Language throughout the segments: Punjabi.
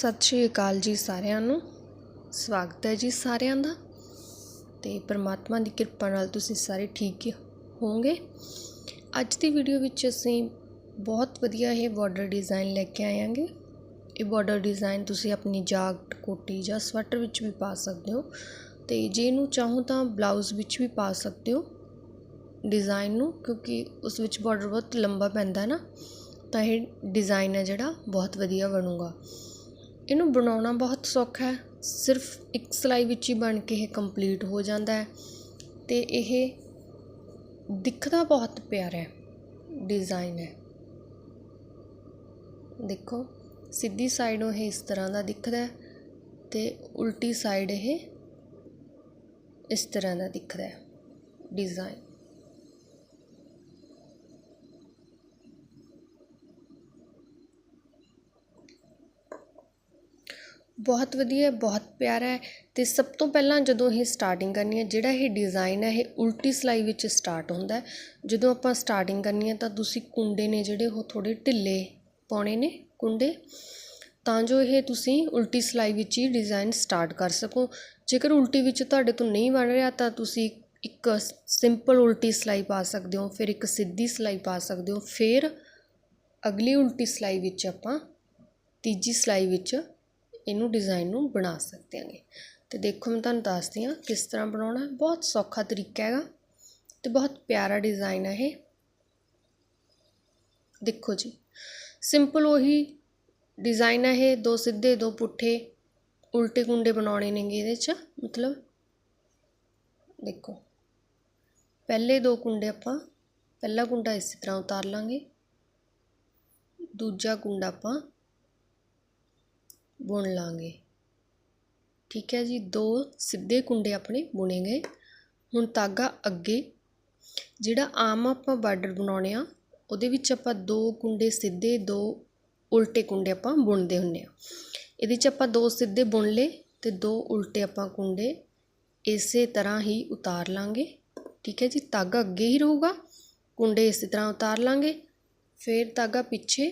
ਸਤਿ ਸ਼੍ਰੀ ਅਕਾਲ ਜੀ ਸਾਰਿਆਂ ਨੂੰ। ਸਵਾਗਤ ਹੈ ਜੀ ਸਾਰਿਆਂ ਦਾ। ਤੇ ਪ੍ਰਮਾਤਮਾ ਦੀ ਕਿਰਪਾ ਨਾਲ ਤੁਸੀਂ ਸਾਰੇ ਠੀਕ ਹੀ ਹੋਵੋਗੇ। ਅੱਜ ਦੀ ਵੀਡੀਓ ਵਿੱਚ ਅਸੀਂ ਬਹੁਤ ਵਧੀਆ ਇਹ ਬਾਰਡਰ ਡਿਜ਼ਾਈਨ ਲੈ ਕੇ ਆਏਾਂਗੇ ਇਹ ਬਾਰਡਰ ਡਿਜ਼ਾਈਨ ਤੁਸੀਂ ਆਪਣੀ ਜਾਕਟ, ਕੋਟੀ ਜਾਂ ਸਵੈਟਰ ਵਿੱਚ ਵੀ ਪਾ ਸਕਦੇ ਹੋ। ਤੇ ਜੇ ਇਹਨੂੰ ਚਾਹੋ ਤਾਂ ਬਲਾਊਜ਼ ਵਿੱਚ ਵੀ ਪਾ ਸਕਦੇ ਹੋ ਡਿਜ਼ਾਈਨ ਨੂੰ, ਕਿਉਂਕਿ ਉਸ ਵਿੱਚ ਬਾਰਡਰ ਬਹੁਤ ਲੰਬਾ ਪੈਂਦਾ ਨਾ, ਤਾਂ ਇਹ ਡਿਜ਼ਾਈਨ ਹੈ ਜਿਹੜਾ, ਬਹੁਤ ਵਧੀਆ ਬਣੂਗਾ। ਇਹਨੂੰ ਬਣਾਉਣਾ ਬਹੁਤ ਸੌਖਾ ਹੈ। ਸਿਰਫ ਇੱਕ ਸਿਲਾਈ ਵਿੱਚ ਹੀ ਬਣ ਕੇ ਇਹ ਕੰਪਲੀਟ ਹੋ ਜਾਂਦਾ ਹੈ ਤੇ ਇਹ ਦਿਖਦਾ ਬਹੁਤ ਪਿਆਰਾ ਡਿਜ਼ਾਇਨ ਹੈ। ਦੇਖੋ, ਸਿੱਧੀ ਸਾਈਡੋਂ ਇਹ ਇਸ ਤਰ੍ਹਾਂ ਦਾ ਦਿਖਦਾ ਅਤੇ ਉਲਟੀ ਸਾਈਡ ਇਹ ਇਸ ਤਰ੍ਹਾਂ ਦਾ ਦਿਖਦਾ ਡਿਜ਼ਾਇਨ ਬਹੁਤ ਵਧੀਆ ਬਹੁਤ ਪਿਆਰਾ ਹੈ ਅਤੇ ਸਭ ਤੋਂ ਪਹਿਲਾਂ ਜਦੋਂ ਇਹ ਸਟਾਰਟਿੰਗ ਕਰਨੀ ਹੈ, ਜਿਹੜਾ ਇਹ ਡਿਜ਼ਾਇਨ ਹੈ, ਇਹ ਉਲਟੀ ਸਿਲਾਈ ਵਿੱਚ ਸਟਾਰਟ ਹੁੰਦਾ ਜਦੋਂ ਆਪਾਂ ਸਟਾਰਟਿੰਗ ਕਰਨੀ ਹੈ ਤਾਂ ਤੁਸੀਂ ਕੁੰਡੇ ਨੇ ਜਿਹੜੇ ਉਹ ਥੋੜ੍ਹੇ ਢਿੱਲੇ ਪਾਉਣੇ ਨੇ ਕੁੰਡੇ, ਤਾਂ ਜੋ ਇਹ ਤੁਸੀਂ ਉਲਟੀ ਸਿਲਾਈ ਵਿੱਚ ਹੀ ਡਿਜ਼ਾਈਨ ਸਟਾਰਟ ਕਰ ਸਕੋ। ਜੇਕਰ ਉਲਟੀ ਵਿੱਚ ਤੁਹਾਡੇ ਤੋਂ ਨਹੀਂ ਬਣ ਰਿਹਾ ਤਾਂ ਤੁਸੀਂ ਇੱਕ ਸਿੰਪਲ ਉਲਟੀ ਸਿਲਾਈ ਪਾ ਸਕਦੇ ਹੋ, ਫਿਰ ਇੱਕ ਸਿੱਧੀ ਸਿਲਾਈ ਪਾ ਸਕਦੇ ਹੋ, ਫਿਰ ਅਗਲੀ ਉਲਟੀ ਸਿਲਾਈ ਵਿੱਚ ਆਪਾਂ ਤੀਜੀ ਸਿਲਾਈ ਵਿੱਚ ਇਹਨੂੰ ਡਿਜ਼ਾਈਨ ਨੂੰ ਬਣਾ ਸਕਦੇ ਹਾਂਗੇ ਤੇ ਦੇਖੋ ਮੈਂ ਤੁਹਾਨੂੰ ਦੱਸਦੀ ਹਾਂ ਕਿਸ ਤਰ੍ਹਾਂ ਬਣਾਉਣਾ, ਬਹੁਤ ਸੌਖਾ ਤਰੀਕਾ ਹੈਗਾ ਤੇ ਬਹੁਤ ਪਿਆਰਾ ਡਿਜ਼ਾਈਨ ਹੈ ਇਹ। ਦੇਖੋ ਜੀ ਸਿੰਪਲ ਉਹੀ ਡਿਜ਼ਾਈਨ ਹੈ ਇਹ, ਦੋ ਸਿੱਧੇ, ਦੋ ਪੁੱਠੇ, ਉਲਟੇ ਕੁੰਡੇ ਬਣਾਉਣੇ ਨੇਗੇ ਇਹਦੇ 'ਚ, ਮਤਲਬ ਦੇਖੋ, ਪਹਿਲੇ ਦੋ ਕੁੰਡੇ ਆਪਾਂ ਪਹਿਲਾ ਕੁੰਡਾ ਇਸੇ ਤਰ੍ਹਾਂ ਉਤਾਰ ਲਾਂਗੇ, ਦੂਜਾ ਕੁੰਡਾ ਆਪਾਂ ਬੁਣ ਲਾਂਗੇ। ਠੀਕ ਹੈ ਜੀ, ਦੋ ਸਿੱਧੇ ਕੁੰਡੇ ਆਪਣੇ ਬੁਣੇ ਗਏ। ਹੁਣ ਤਾਗਾ ਅੱਗੇ, ਜਿਹੜਾ ਆਮ ਆਪਾਂ ਬਾਰਡਰ ਬਣਾਉਣੇ ਆ, ਉਹਦੇ ਵਿੱਚ ਆਪਾਂ ਦੋ ਕੁੰਡੇ ਸਿੱਧੇ, ਦੋ ਉਲਟੇ ਕੁੰਡੇ ਆਪਾਂ ਬੁਣਦੇ ਹੁੰਨੇ ਆ। ਇਹਦੇ 'ਚ ਆਪਾਂ ਦੋ ਸਿੱਧੇ ਬੁਣ ਲਏ ਤੇ ਦੋ ਉਲਟੇ ਆਪਾਂ ਕੁੰਡੇ ਇਸੇ ਤਰ੍ਹਾਂ ਹੀ ਉਤਾਰ ਲਾਂਗੇ। ਠੀਕ ਹੈ ਜੀ ਤਾਗਾ ਅੱਗੇ ਹੀ ਰਹੂਗਾ, ਕੁੰਡੇ ਇਸੇ ਤਰ੍ਹਾਂ ਉਤਾਰ ਲਾਂਗੇ। ਫਿਰ ਤਾਗਾ ਪਿੱਛੇ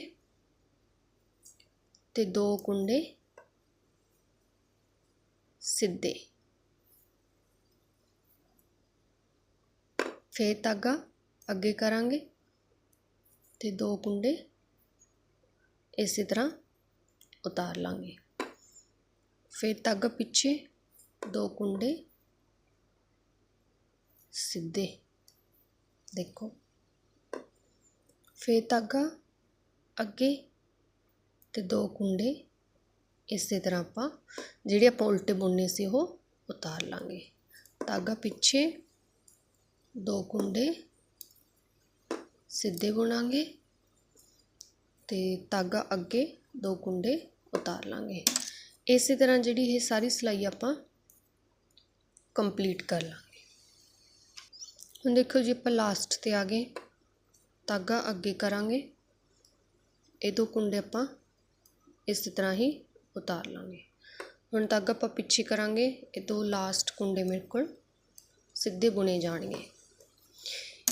ਤੇ ਦੋ ਕੁੰਡੇ ਸਿੱਧੇ। ਫੇਰ ਧਾਗਾ ਅੱਗੇ ਕਰਾਂਗੇ ਤੇ ਦੋ ਕੁੰਡੇ ਇਸੇ ਤਰ੍ਹਾਂ ਉਤਾਰ ਲਾਂਗੇ। ਫੇਰ ਧਾਗਾ ਪਿੱਛੇ ਦੋ ਕੁੰਡੇ ਸਿੱਧੇ। ਦੇਖੋ। ਫੇਰ ਧਾਗਾ ਅੱਗੇ ਤੇ ਦੋ ਕੁੰਡੇ ਇਸੇ ਤਰ੍ਹਾਂ ਆਪਾਂ ਜਿਹੜੇ ਆਪਾਂ ਉਲਟੇ ਬੁਣਨੇ ਸੀ ਉਹ ਉਤਾਰ ਲਾਂਗੇ। ਧਾਗਾ ਪਿੱਛੇ ਦੋ ਕੁੰਡੇ ਸਿੱਧੇ ਬੁਣਾਂਗੇ ਤੇ ਧਾਗਾ ਅੱਗੇ ਦੋ ਕੁੰਡੇ ਉਤਾਰ ਲਾਂਗੇ। ਇਸੇ ਤਰ੍ਹਾਂ ਜਿਹੜੀ ਇਹ ਸਾਰੀ ਸਿਲਾਈ ਆਪਾਂ ਕੰਪਲੀਟ ਕਰ ਲਾਂਗੇ। ਹੁਣ ਦੇਖੋ ਜੀ ਆਪਾਂ ਲਾਸਟ ਤੇ ਆ ਗਏ। ਧਾਗਾ ਅੱਗੇ ਕਰਾਂਗੇ। ਇਹ ਦੋ ਕੁੰਡੇ ਆਪਾਂ ਇਸੇ ਤਰ੍ਹਾਂ ਹੀ ਉਤਾਰ ਲਾਂਗੇ। ਹੁਣ ਤੱਕ ਆਪਾਂ ਪਿੱਛੇ ਕਰਾਂਗੇ, ਇਹ ਦੋ ਲਾਸਟ ਕੁੰਡੇ ਮੇਰੇ ਕੋਲ ਸਿੱਧੇ ਬੁਣੇ ਜਾਣਗੇ।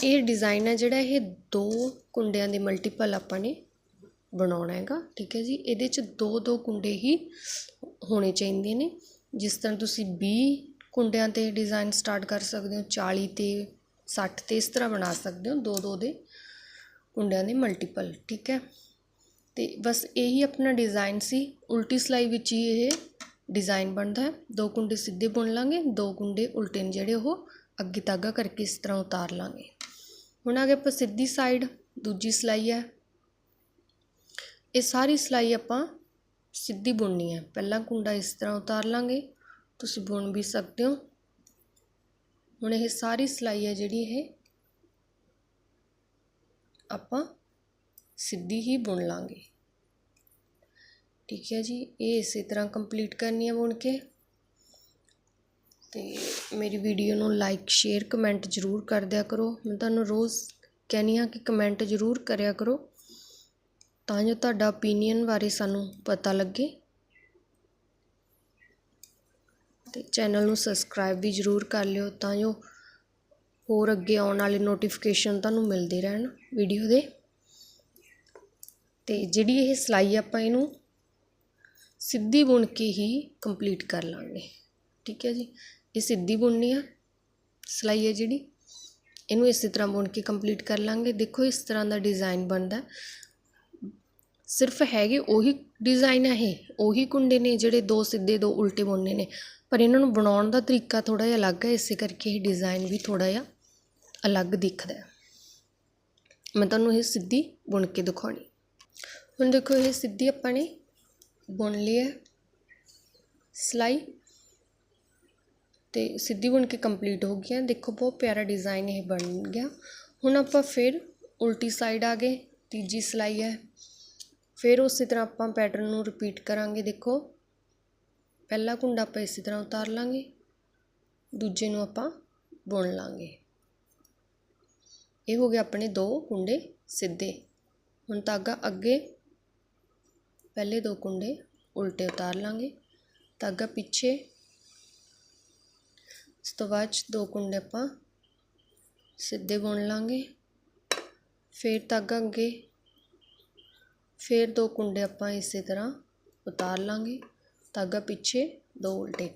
ਇਹ ਡਿਜ਼ਾਈਨ ਹੈ ਜਿਹੜਾ ਇਹ ਦੋ ਕੁੰਡਿਆਂ ਦੇ ਮਲਟੀਪਲ ਆਪਾਂ ਨੇ ਬਣਾਉਣਾ ਹੈਗਾ, ਠੀਕ ਹੈ ਜੀ? ਇਹਦੇ 'ਚ ਦੋ ਦੋ ਕੁੰਡੇ ਹੀ ਹੋਣੇ ਚਾਹੀਦੇ ਨੇ। ਜਿਸ ਤਰ੍ਹਾਂ ਤੁਸੀਂ 20 ਕੁੰਡਿਆਂ ਤੇ ਡਿਜ਼ਾਈਨ ਸਟਾਰਟ ਕਰ ਸਕਦੇ ਹੋ 40 ਤੇ 60 ਤੇ ਇਸ ਤਰ੍ਹਾਂ ਬਣਾ ਸਕਦੇ ਹੋ, ਦੋ ਦੋ ਦੇ ਕੁੰਡਿਆਂ ਦੇ ਮਲਟੀਪਲ ਠੀਕ ਹੈ? ਅਤੇ ਬਸ ਇਹੀ ਆਪਣਾ ਡਿਜ਼ਾਇਨ ਸੀ। ਉਲਟੀ ਸਿਲਾਈ ਵਿੱਚ ਹੀ ਇਹ ਡਿਜ਼ਾਇਨ ਬਣਦਾ ਹੈ। ਦੋ ਕੁੰਡੇ ਸਿੱਧੇ ਬੁਣ ਲਾਂਗੇ, ਦੋ ਕੁੰਡੇ ਉਲਟੇ ਨੇ ਜਿਹੜੇ ਉਹ ਅੱਗੇ ਤਾਗਾ ਕਰਕੇ ਇਸ ਤਰ੍ਹਾਂ ਉਤਾਰ ਲਾਂਗੇ। ਹੁਣ ਆ ਅਗੇ ਆਪਾਂ ਸਿੱਧੀ ਸਾਈਡ ਦੂਜੀ ਸਿਲਾਈ ਹੈ। ਇਹ ਸਾਰੀ ਸਿਲਾਈ ਆਪਾਂ ਸਿੱਧੀ ਬੁਣਨੀ ਹੈ। ਪਹਿਲਾ ਕੁੰਡਾ ਇਸ ਤਰ੍ਹਾਂ ਉਤਾਰ ਲਾਂਗੇ। ਤੁਸੀਂ ਬੁਣ ਵੀ ਸਕਦੇ ਹੋ। ਹੁਣ ਇਹ ਸਾਰੀ ਸਿਲਾਈ ਹੈ ਜਿਹੜੀ ਇਹ ਆਪਾਂ ਸਿੱਧੀ ਹੀ ਬੁਣ ਲਾਂਗੇ। ਠੀਕ ਹੈ ਜੀ, ਇਹ ਇਸੇ ਤਰ੍ਹਾਂ ਕੰਪਲੀਟ ਕਰਨੀ ਹੈ ਬੁਣ ਕੇ। ਤੇ ਮੇਰੀ ਵੀਡੀਓ ਨੂੰ ਲਾਈਕ ਸ਼ੇਅਰ ਕਮੈਂਟ ਜ਼ਰੂਰ ਕਰ ਦਿਆ ਕਰੋ। ਮੈਂ ਤੁਹਾਨੂੰ ਰੋਜ਼ ਕਹਿੰਨੀ ਆ ਕਿ ਕਮੈਂਟ ਜ਼ਰੂਰ ਕਰਿਆ ਕਰੋ, ਤਾਂ ਜੋ ਤੁਹਾਡਾ ਓਪੀਨੀਅਨ ਬਾਰੇ ਸਾਨੂੰ ਪਤਾ ਲੱਗੇ। ਤੇ ਚੈਨਲ ਨੂੰ ਸਬਸਕ੍ਰਾਈਬ ਵੀ ਜ਼ਰੂਰ ਕਰ ਲਿਓ, ਤਾਂ ਜੋ ਹੋਰ ਅੱਗੇ ਆਉਣ ਵਾਲੇ ਨੋਟੀਫਿਕੇਸ਼ਨ ਤੁਹਾਨੂੰ ਮਿਲਦੇ ਰਹਿਣ ਵੀਡੀਓ ਦੇ। ਅਤੇ ਜਿਹੜੀ ਇਹ ਸਿਲਾਈ ਆਪਾਂ ਇਹਨੂੰ ਸਿੱਧੀ ਬੁਣ ਕੇ ਹੀ ਕੰਪਲੀਟ ਕਰ ਲਾਂਗੇ। ਠੀਕ ਹੈ ਜੀ? ਇਹ ਸਿੱਧੀ ਬੁਣਨੀ ਆ। ਸਿਲਾਈ ਹੈ ਜਿਹੜੀ। ਇਹਨੂੰ ਇਸੇ ਤਰ੍ਹਾਂ ਬੁਣ ਕੇ ਕੰਪਲੀਟ ਕਰ ਲਾਂਗੇ। ਦੇਖੋ ਇਸ ਤਰ੍ਹਾਂ ਦਾ ਡਿਜ਼ਾਈਨ ਬਣਦਾ। ਸਿਰਫ ਹੈਗੇ ਉਹੀ ਡਿਜ਼ਾਈਨ ਹੈ ਇਹ। ਉਹੀ ਕੁੰਡੇ ਨੇ ਜਿਹੜੇ ਦੋ ਸਿੱਧੇ, ਦੋ ਉਲਟੇ ਬੁਣਨੇ ਨੇ। ਪਰ ਇਹਨਾਂ ਨੂੰ ਬਣਾਉਣ ਦਾ ਤਰੀਕਾ ਥੋੜਾ ਜਿਹਾ ਅਲੱਗ ਹੈ ਇਸੇ ਕਰਕੇ ਇਹ ਡਿਜ਼ਾਈਨ ਵੀ ਥੋੜਾ ਜਿਹਾ ਅਲੱਗ ਦਿਖਦਾ। ਮੈਂ ਤੁਹਾਨੂੰ ਇਹ ਸਿੱਧੀ ਬੁਣ ਕੇ ਦਿਖਾਉਣੀ। ਹੁਣ ਦੇਖੋ ਇਹ ਸਿੱਧੀ ਆਪਾਂ ਨੇ ਬੁਣ ਲਈ ਹੈ। ਸਿਲਾਈ ਤੇ ਸਿੱਧੀ ਬੁਣ ਕੇ ਕੰਪਲੀਟ ਹੋ ਗਈ ਹੈ। ਦੇਖੋ ਬਹੁਤ ਪਿਆਰਾ ਡਿਜ਼ਾਈਨ ਇਹ ਬਣ ਗਿਆ। ਹੁਣ ਆਪਾਂ ਫਿਰ ਉਲਟੀ ਸਾਈਡ ਆ ਗਏ। ਤੀਜੀ ਸਿਲਾਈ ਹੈ। ਫਿਰ ਉਸੇ ਤਰ੍ਹਾਂ ਆਪਾਂ ਪੈਟਰਨ ਨੂੰ ਰਿਪੀਟ ਕਰਾਂਗੇ। ਦੇਖੋ, ਪਹਿਲਾ ਕੁੰਡਾ ਆਪਾਂ ਇਸੇ ਤਰ੍ਹਾਂ ਉਤਾਰ ਲਾਂਗੇ। ਦੂਜੇ ਨੂੰ ਆਪਾਂ ਬੁਣ ਲਾਂਗੇ। ਇਹ ਹੋ ਗਿਆ ਆਪਣੇ ਦੋ ਕੁੰਡੇ ਸਿੱਧੇ। ਹੁਣ ਧਾਗਾ ਅੱਗੇ ਪਹਿਲੇ ਦੋ ਕੁੰਡੇ ਉਲਟੇ ਉਤਾਰ ਲਾਂਗੇ। ਧਾਗਾ ਪਿੱਛੇ। ਉਸ ਤੋਂ ਬਾਅਦ 'ਚ ਦੋ ਕੁੰਡੇ ਆਪਾਂ ਸਿੱਧੇ ਬੁਣ ਲਾਂਗੇ। ਫਿਰ ਧਾਗਾ ਅੱਗੇ। ਫਿਰ ਦੋ ਕੁੰਡੇ ਆਪਾਂ ਇਸੇ ਤਰ੍ਹਾਂ ਉਤਾਰ ਲਾਂਗੇ। ਧਾਗਾ ਪਿੱਛੇ, ਦੋ ਉਲਟੇ।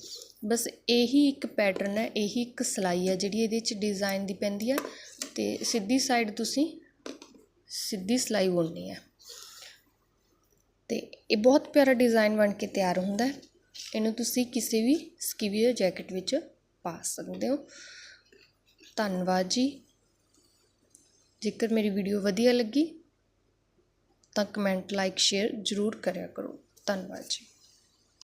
ਬਸ ਇਹੀ ਇੱਕ ਪੈਟਰਨ ਹੈ, ਇਹੀ ਇੱਕ ਸਿਲਾਈ ਹੈ ਜਿਹੜੀ ਇਹਦੇ ਚ ਡਿਜ਼ਾਈਨ ਦੀ ਪੈਂਦੀ ਹੈ। ਤੇ ਸਿੱਧੀ ਸਾਈਡ ਤੁਸੀਂ ਸਿੱਧੀ ਸਿਲਾਈ ਬੁਣਨੀ ਹੈ। ਅਤੇ ਇਹ ਬਹੁਤ ਪਿਆਰਾ ਡਿਜ਼ਾਈਨ ਬਣ ਕੇ ਤਿਆਰ ਹੁੰਦਾ ਇਹਨੂੰ ਤੁਸੀਂ ਕਿਸੇ ਵੀ ਸਕਿਵੀਅਰ ਜੈਕਟ ਵਿੱਚ ਪਾ ਸਕਦੇ ਹੋ। ਧੰਨਵਾਦ ਜੀ। ਜੇਕਰ ਮੇਰੀ ਵੀਡੀਓ ਵਧੀਆ ਲੱਗੀ ਤਾਂ ਕਮੈਂਟ ਲਾਈਕ ਸ਼ੇਅਰ ਜ਼ਰੂਰ ਕਰਿਆ ਕਰੋ। ਧੰਨਵਾਦ ਜੀ।